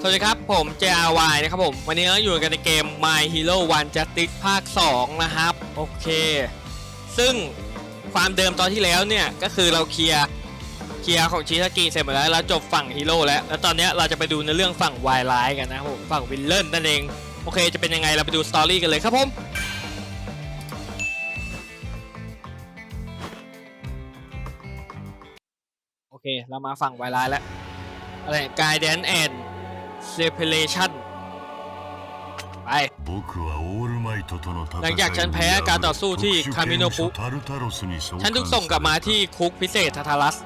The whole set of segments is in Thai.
สวัสดีครับ ผม JRY นะครับผม วันนี้เราอยู่กันในเกม My Hero One Justice ภาค 2 นะครับ โอเค ซึ่งความเดิมตอนที่แล้วเนี่ย ก็คือเราเคลียร์เคลียร์ของชิซากิเสร็จหมดแล้วแล้วจบฝั่งฮีโร่แล้ว แล้วตอนนี้เราจะไปดูในเรื่องฝั่งวายร้ายกันนะครับผม ฝั่งวิลเลนนั่นเอง โอเค จะเป็นยังไงเราไปดูสตอรี่กันเลยครับผมโอเค เรามาฝั่งวายร้ายแล้วอะไร Guidance and Separation ไป僕は เซเพเลชันไป หลังจากฉันแพ้การต่อสู้ที่คามิโนปุฉันถูกส่งกลับมาที่คุกพิเศษทาทารัส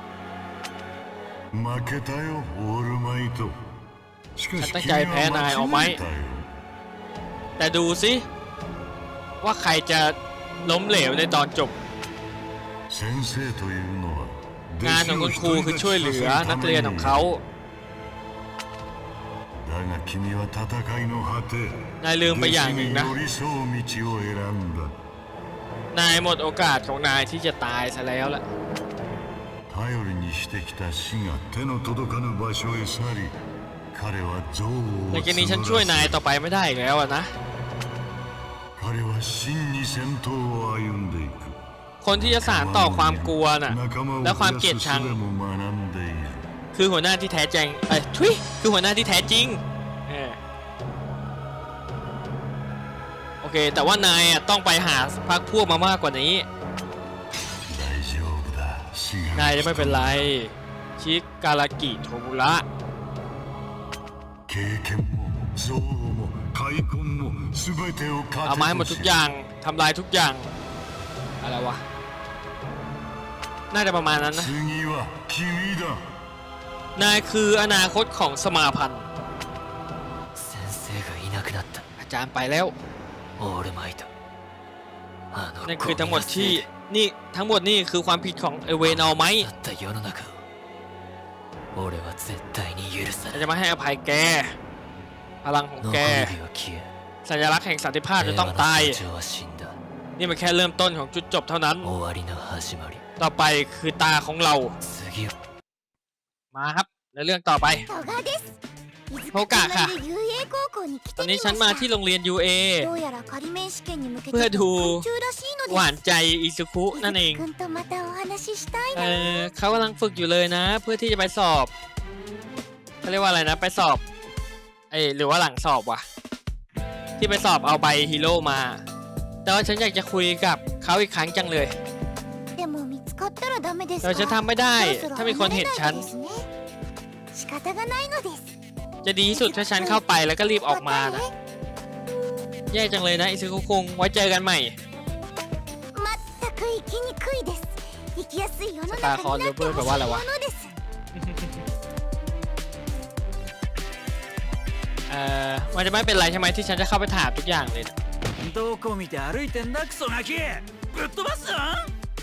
ฉันตั้งใจแพ้นายเอาไหม แต่ดูสิ ว่าใครจะล้มเหลวในตอนจบ งานของคุณครูคือช่วยเหลือนักเรียนของเขา が君は戦いの果て นายลืมไปอย่างหนึ่งนะ 弟子に寄り添う道を選んだ นายหมดโอกาสของนายที่จะตายซะแล้วล่ะ 頼りにしてきた死が手の届かぬ場所へ去り彼は憎悪 ใน を เกมนี้ฉันช่วยนายต่อไปไม่ได้อีกแล้วอะนะ 彼は真に戦闘を歩んでいく คนที่จะสานต่อความกลัวน่ะ 仲間を และความ 増 เกลีย や ด す ชัง 術も学んでいる คือหัวหน้าที่แท้จริงเอ้ทุยคือหัวหน้าที่แท้จริงเออโอเค แต่ว่านายอะต้องไปหาพักพวกมามากกว่านี้ นายจะไม่เป็นไร ชิกกาลากิโทบุระเอาไม้หมดทุกอย่างทำลายทุกอย่าง อะไรวะ น่าจะประมาณนั้นนะ นายคืออนาคตของสมาพันธ์อาจารย์ไปแล้วนั่นคือทั้งหมดที่นี่ทั้งหมดนี่คือความผิดของเอเวนเอาไหมจะมาให้อภัยแก พลังของแก สัญลักษณ์แห่งสันติภาพจะต้องตาย นี่มันแค่เริ่มต้นของจุดจบเท่านั้น ต่อไปคือตาของเรา มาครับในเรื่องต่อไปโทกะค่ะ ตอนนี้ฉันมาที่โรงเรียน UA เพื่อดูหวานใจอิซุคุนั่นเอง เออเขากำลังฝึกอยู่เลยนะ เพื่อที่จะไปสอบเขาเรียกว่าอะไรนะ ไปสอบเอหรือว่าหลังสอบวะที่ไปสอบเอาใบฮีโร่มา แต่ว่าฉันอยากจะคุยกับเขาอีกครั้งจังเลย でも見つかったらダメです แต่ か ฉันทำไม่ได้ そろそろ ถ้ามีคนเห็นฉัน 離れないのですね仕方がないのです จะดีที่สุดถ้าฉันเข้าไปแล้วก็รีบออกมานะ แย่จังเลยนะอิซุคุคุงไว้เจอกันใหม่ まったく生きにくいです生きやすい世のスター中コンでになってほしいブームはあるわものです เอ่อมันจะไม่เป็นไรใช่ไหมที่ฉันจะเข้าไปถามทุกอย่างเลยนะ どこ見て歩いてんだクソガキぶっ飛ばすぞ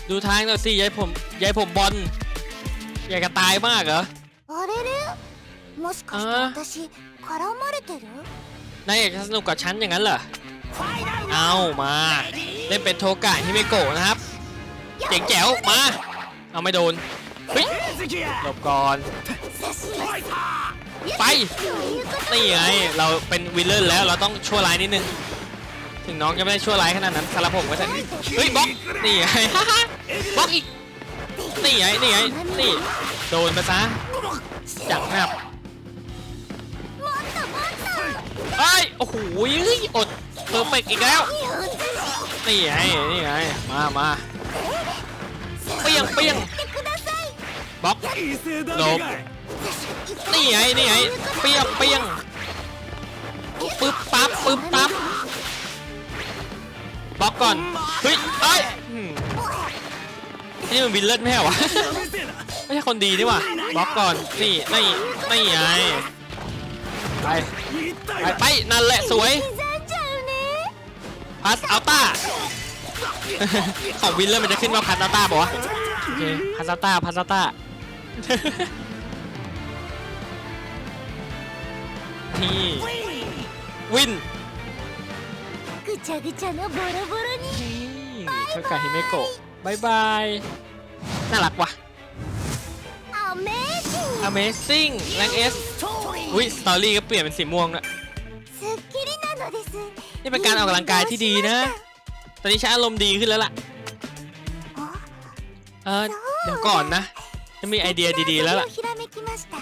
ดูทางหน่อยสิยายผมยายผมบอลอยากจะตายมากเหรอ あれれもしかしてあ私絡まれてる นายอยากจะสนุกกับฉันอย่างนั้นเหรอ เอามา เล่นเป็นโทกะฮิเมโกะนะครับ เจ๋งแจ๋ว มา เอาไม่โดนเฮ้ย 敵や หลบก่อน ไป นี่ไง เราเป็นวิลเลนแล้ว เราต้องชั่วร้ายนิดนึง ถึงน้องก็ไม่ได้ชั่วร้ายขนาดนั้นคาราผมก็จะเฮ้ยบล็อกนี่ไง บล็อกอีกนี่ไงนี่ไงนี่โดนไปซะจังหนับไอ้โอ้โหอดเพอร์เฟกอีกแล้วนี่ไงนี่ไงมามาเปียงเปียงบล็อกลบนี่ไงนี่ไงเปียงเปียงปึ๊บปั๊บปึ๊บปั๊บ บล็อกก่อนเฮ้ยเอ้ยนี่มันวินเลิศไม่ใช่วะ ไม่ใช่คนดีนี่วะบล็อกก่อนนี่ไม่ไม่ไงไปไปไปนั่นแหละสวยพัสอัลต้า ของวินเลิศมันจะขึ้นว่าพัสอัลต้าบอกว่าโอเคพัสอัลต้าพัสอัลต้าที่วิน ぐちゃぐちゃのボロボロに นี่เท่ากับฮิเมโกะบายบาย น่ารักว่ะ アメージング Amazing แรงเอส อุ้ยสตอรี่ก็เปลี่ยนเป็นสีม่วงด้วย すっきりなのです นี่เป็นการออกกำลังกายที่ดีนะ ตอนนี้ฉันอารมณ์ดีขึ้นแล้วล่ะ お เออเดี๋ยวก่อนนะจะมีไอเดียดีๆแล้วล่ะ ひらめきました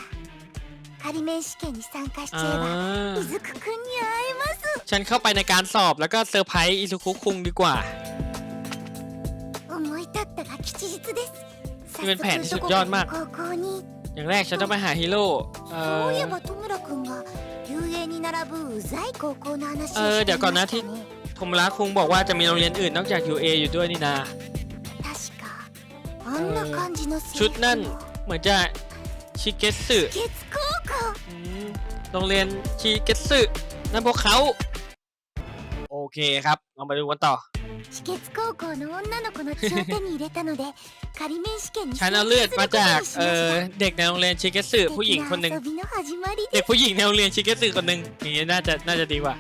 仮免試験に参加しち อ่ ゃえば า 伊豆くくんに会えます ฉันเข้าไปในการสอบแล้วก็เซอร์ไพรส์อิซุคุคุงดีกว่า 思い立ったが吉日です早 นี่เป็นแผนที่สุดยอดมาก 高校に อย่างแรกฉันต้องไปหาฮีโร่เอ そう อ いえば戸村くんが遊泳に並ぶうざい高校の話をเออ して เดี๋ยวก่อน いま นะ した ที่ ね โทมุระคุงบอกว่าจะมีโรงเรียนอื่นนอกจาก UA อยู่ด้วยนี่นา 確かあんな感じのセ ชุ リ ด フ นั่น の เหมือนจะชิเกสึ 月高校 อืมโรงเรียนชิเกสึนั่นพวกเขา โอ เคครับเรามาดูกันต่อ 止血高校の女の子の血を手に入れたので仮免試験に ฉัน 参 เอา 加 เลือด する มา こと จาก にし เอ まし อ た เด็กในโรงเรียนชิเกสึผู้หญิงคนหนึ่ง 素敵な遊びの始まり เด็ で กผู้หญิงในโรงเรียนชิเกสึคนหนึ่งอย่างนี้น่าจะน่าจะดีกว่า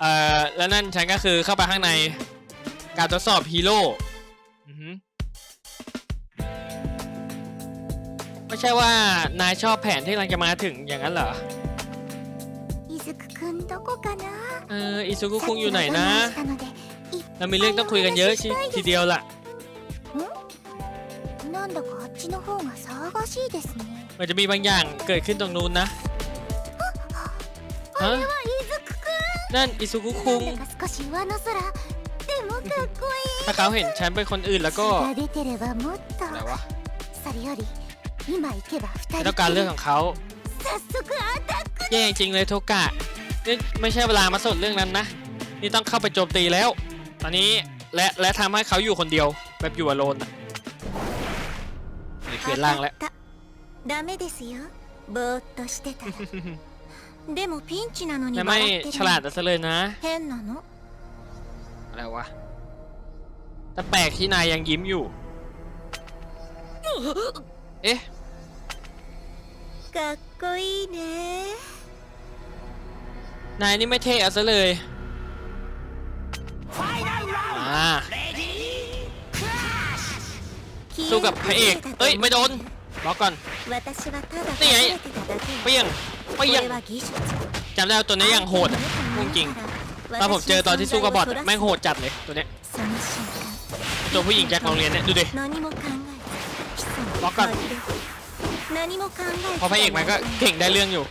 เอ่อ แล้วนั่นฉันก็คือเข้าไปข้างในการทดสอบฮีโร่อือหือไม่ใช่ว่านายชอบแผนที่กำลังจะมาถึงอย่างนั้นเหรอ 伊豆くんどこかな เออ อิซุกุ さっ คุง き อยู่ไหน は我 นะ 慢したのでいっ เรามีเรื่องต้องคุยกันเยอะทีทีเดียวล่ะ なんだかあっちの方が騒がしいですね มันจะมีบางอย่างเกิดขึ้นตรงนู้นนะ あ ฮะ れは伊豆く นั่นอิซุกุ く คุง んなんだか少し上の空でもかっこいい ถ้าเขาเห็นฉันเป็นคนอื่นแล้วก็ 血が出てればもっと อะไรวะ それより今行けば二 ฉัน 人 ต้องการเรื่องของเขา 早速アタック แย่จริงเลยโทกะนี่ไม่ใช่เวลามาสนเรื่องนั้นนะ นี่ต้องเข้าไปโจมตีแล้ว ตอนนี้และและทำให้เขาอยู่คนเดียว แบบอยู่อโลนอ่ะนี่เปลี่ยนร่างแล้ว 当たったダメですよぼーっとしてたらでもピンチなのに แต่ไม่ 笑って ฉ る ลาด の ซะเลยนะ 変なの อะไรวะ แต่แปลกที่นายยังยิ้มอยู่ เอ๊ะ かっこいいね นายนี่ไม่เท่เอาซะเลยสู้กับพระเอกเอ้ยไม่โดนบอกก่อนนี่ไงเปี้ยงเปี้ยงจำได้ตัวนี้ยังโหดจริงจริงตอนผมเจอตอนที่สู้กับบอทแม่งโหดจัดเลยตัวเนี้ยตัวผู้หญิงแจ็คโรงเรียนเนี่ยดูดิบอกก่อนพอพระเอกมันก็เก่งได้เรื่องอยู่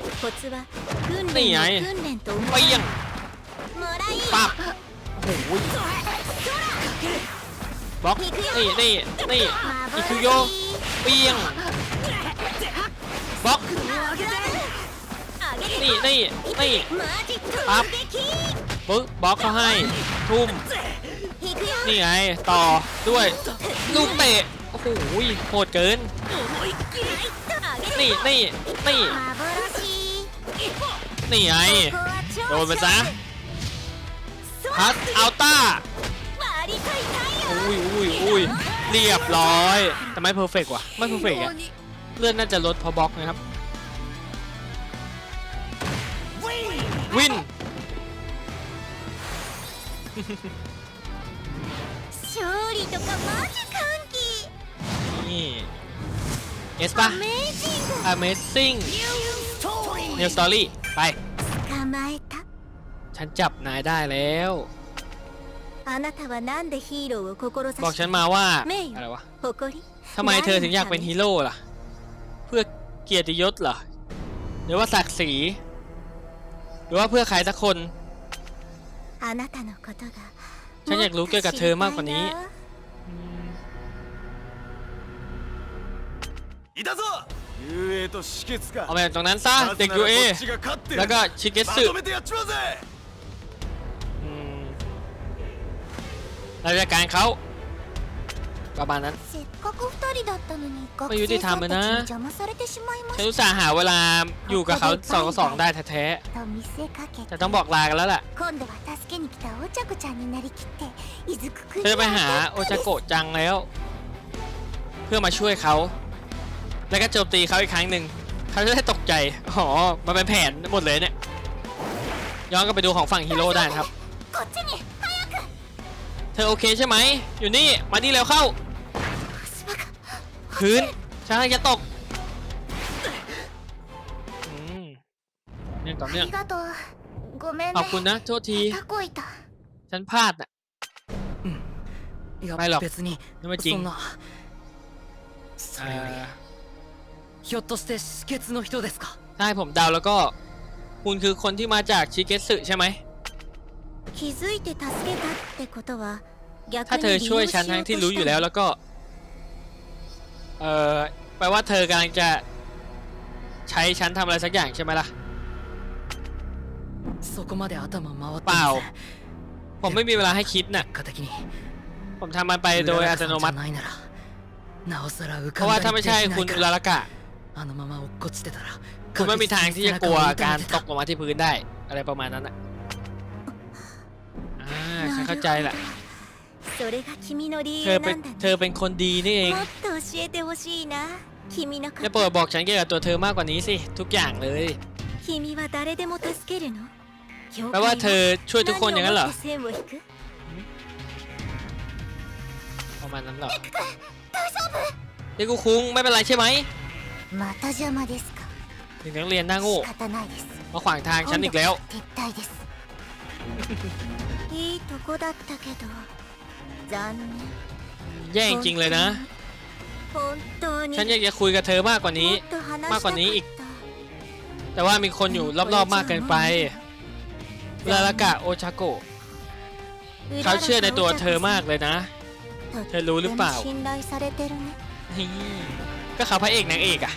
訓 นี่ 練 ไง に訓練と思 เปี้ยง もらい ปั๊บโอ้โหบล็อกนี่นี่นี่อิคุโยเปี้ยงบล็อกนี่นี่นี่ マジック ปั๊บปึ๊บบล็อกเขาให้ ทุ่ม いくよ นี่ไง ต่อด้วย ลูกเตะ โอ้โหโหดเกิน นี่นี่นี่ 幻 นี่ไงโดนไปซะพัสอัลต้าอุ้ยอุ้ยอุ้ยเรียบร้อยแต่ไม่เพอร์เฟกว่ะไม่เพอร์เฟกอะเลื่อนน่าจะลดพอบล็อกนะครับ วินนี่เอสป่ะ Amazing New Story ไป 捕まえた ฉันจับนายได้แล้ว あなたはなんでヒーローを志 บอก し ฉันมาว่า 名誉 อะไรวะ 誇り ทำไมเธอถึงอยากเป็นฮีโร่ล่ะ เพื่อเกียรติยศเหรอ หรือว่าศักดิ์ศรี หรือว่าเพื่อใครสักคน あなたのことがฉันอยากรู้เกี่ยวกับเธอมากกว่านี้ いたぞ 遊泳と止血か เอาไปจากตรงนั้นซะ เด็กยูเอ こっちが勝ってる แล้วก็ชิเก ま สึ とめてやっちまうぜ อืมเราจัดการเขาประมาณนั้น せっかく二人だったのに学まあยุติ 生 ธรร さ ม ん อะ たち นะ に邪魔されてしまいま ฉัน し อุตส่าห์หาเวลาอยู่กับเขาสองต่อสองได้แท้ たと見せかけ ๆ て แต่ต้องบอกลากันแล้วแหละ 今度は助けに来たお茶子ちゃんになりきって伊豆くくん เธอจะไปหาโอชาโกะจังแล้ว เพื่อมาช่วยเขา แล้วก็โจมตีเขาอีกครั้งหนึ่งเขาจะได้ตกใจอ๋อมันเป็นแผนหมดเลยเนี่ยย้อนกลับไปดูของฝั่งฮีโร่ได้ครับเธอโอเคใช่ไหมอยู่นี่มาดีแล้วเข้าพื้นช่างจะตกเนื่องต่อเนื่องขอบคุณนะโทษทีฉันพลาดอะไม่หรอกนี่ไม่จริง ひょっとして止血の人ですか ถ้าให้ผมเดาแล้วก็ คุณคือคนที่มาจากชิเกสึใช่ไหม 気づいて助けたってことは逆 ถ้า に เธอ 利 ช่วย 用し ฉัน よ ทั้ う ง と ที่ し รู้อยู่ た แล้ว の แล้วก็ เอ่อ แปลว่าเธอกำลังจะใช้ฉันทำอะไรสักอย่างใช่ไหมล่ะ そこまで頭回って เปล่า ません ผมไม่มีเวลาให้คิดน่ะ 結果的に ผมทำมันไปโดยอัตโนมัติ うららかさんじゃないならなおさら浮 เพ か ราะว่า ん ถ้า だ ไม่ りで ใช่ きな คุ い ณ か อุ ら ลารากะ あのまま落っこちてたら คุณไม่มีทางที่จะกลัวการตกล 確実に背中を痛めて งมาที่พื้นได้ อะไรประมาณนั้นอ่ะ อ่าฉันเข้าใจแหละ それが君の理 เธอ 由 เป็ なん んだ เธอเป็นคนดีนี่เอง もっと教えてほしいな君のこ จะ と โปรดบอกฉันเกี่ยวกับตัวเธอมากกว่านี้สิ ทุกอย่างเลย 君は誰でも助けるの教 แปลว่าเธอช่วยทุกคนอย่างนั้นเหรอ 何をもって線を引く ประมาณนั้นเหรอเด็กกูคุ้งไม่เป็นไรใช่ไหม また邪魔ですか เด็กนักเรียนหน้าโง่ 仕方ないです มาขวางทางฉันอีกแล้ว 撤退ですいいとこだったけど残念 แย่จริงๆเลยนะ 本当に ฉันอยากจะคุยกับเธอมากกว่านี้ もっと話したかった มากกว่านี้อีก แต่ว่ามีคนอยู่รอบๆมากเกินไปอุลารากะโอชาโกะเขาเชื่อในตัวเธอมากเลยนะ เธอรู้หรือเปล่า とっても信頼されてるね นี่ ก็เขาพระเอกนางเอกอะ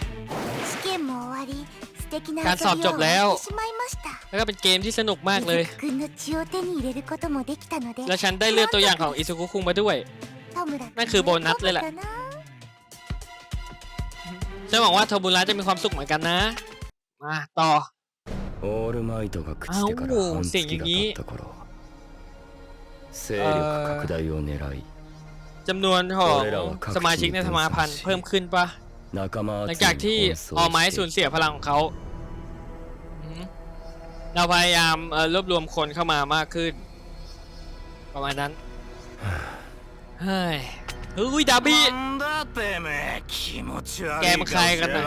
การสอบจบแล้ว แล้วก็เป็นเกมที่สนุกมากเลย และฉันได้เลือกตัวอย่างของอิซุกุคุงมาด้วย นั่นคือโบนัสเลยแหละ ฉันหวังว่าโทบุระจะมีความสุขเหมือนกันนะ มาต่อเอาเสียงอย่างนี้จำนวนของสมาชิกในสมาพันธ์เพิ่มขึ้นปะ หลังจากที่ออไม้สูญเสียพลังของเขา เราพยายามรวบรวมคนเข้ามามากขึ้น ประมาณนั้น เฮ้ยดาบีแกมใครกันนั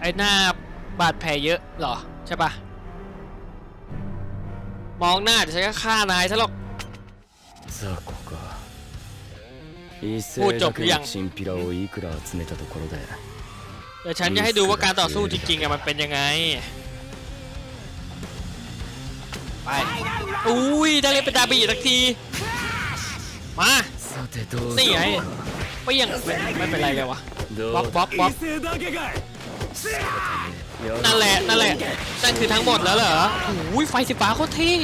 ไอ้หน้าบาดแผลเยอะหรอ ใช่ปะมองหน้าจะใช้ฆ่านายซะหรอก พูดจบหรือยังเดี๋ยวฉันจะให้ดูว่าการต่อสู้จริงๆอะมันเป็นยังไง ไป อุ้ยได้เล่นเป็นดาบีสักที มาสี่ไงไม่ยังไม่เป็นไรเลยวะบ๊อบบ๊อบบ๊อบนั่นแหละนั่นแหละนั่นคือทั้งหมดแล้วเหรออุ้ยไฟสีฟ้าโคตรเท่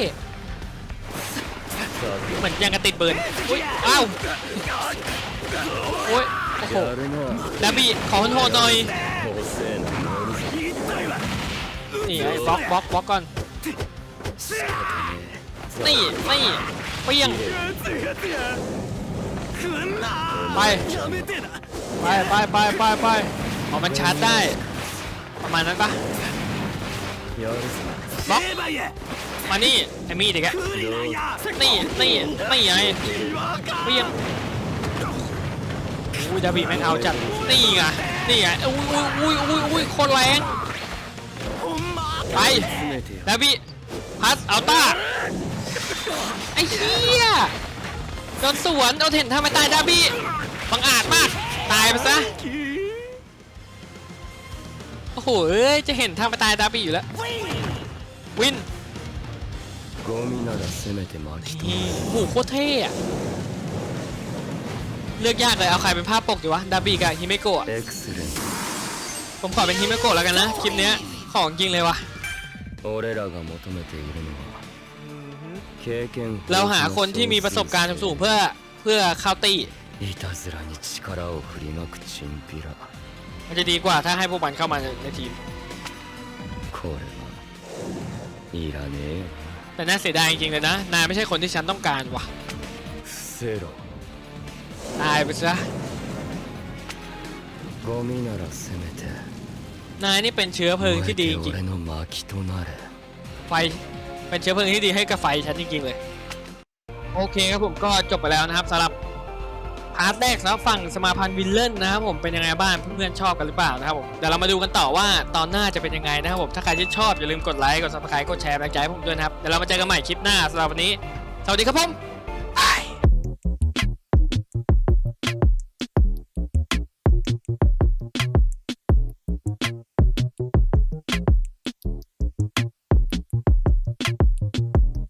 เหมือนยังกระติดเบิร์นอุ้ยอ้าวโอ้ยโอ้โหดาบีขอคุณโทรหน่อยนี่บล็อกบล็อกบล็อกก่อนนี่นี่เปี้ยงไปไปไปไปไปไปอ๋อมันชาร์จได้ ประมาณนั้นปะบล็อก มานี่ไอ้มีดอีกอะนี่นี่นี่ไงเปี้ยงอุ้ยดาบีแม่งเอาจัดนี่ไงนี่ไงอุ้ยอุ้ยอุ้ยอุ้ยคนแรงไปดาบีพัสเอาต้าไอ้เหี้ยโดนสวนโดนเห็นทำไมตายดาบีบังอาจมากตายไปซะโอ้โหจะเห็นทำไมตายดาบีอยู่แล้ววิน ゴミならせめて巻き止 นี่ め โอ้โหโคตรเท่อะเลือกยากเลยเอาใครเป็นภาพปกดีวะดาบีกับฮิเมโกะอะ エクセレン ผมขอเป็นฮิเมโกะแล้วกันนะ คลิปเนี้ยของจริงเลยวะ ト俺らが求めているのは経験 เราหาคนที่มีประสบการณ์สูงๆเพื่อเพื่อเข้าตี いたずらに力を振りまくチンピラ มันจะดีกว่าถ้าให้พวกมันเข้ามาในในทีม これはいらねえよ แต่น่าเสียดายจริงๆเลยนะ นายไม่ใช่คนที่ฉันต้องการว่ะ 伏せろ ตายไปซะ ゴミならせめて นายนี่เป็นเชื้อเพลิง 燃 ที่ え ดี て จริง 俺の薪となれ ไฟ เป็นเชื้อเพลิงที่ดีให้กับไฟฉันจริงๆเลย โอเคครับผมก็จบไปแล้วนะครับสำหรับ พาร์ทแรกสำหรับฝั่งสมาพันธ์วิลเลนนะครับผมเป็นยังไงบ้างเพื่อนๆชอบกันหรือเปล่านะครับผมเดี๋ยวเรามาดูกันต่อว่าตอนหน้าจะเป็นยังไงนะครับผมถ้าใครที่ชอบอย่าลืมกดไลค์กดซับสไครต์กดแชร์แรงใจให้ผมด้วยนะครับเดี๋ยวเรามาเจอกันใหม่คลิปหน้าสำหรับวันนี้ สวัสดีครับผม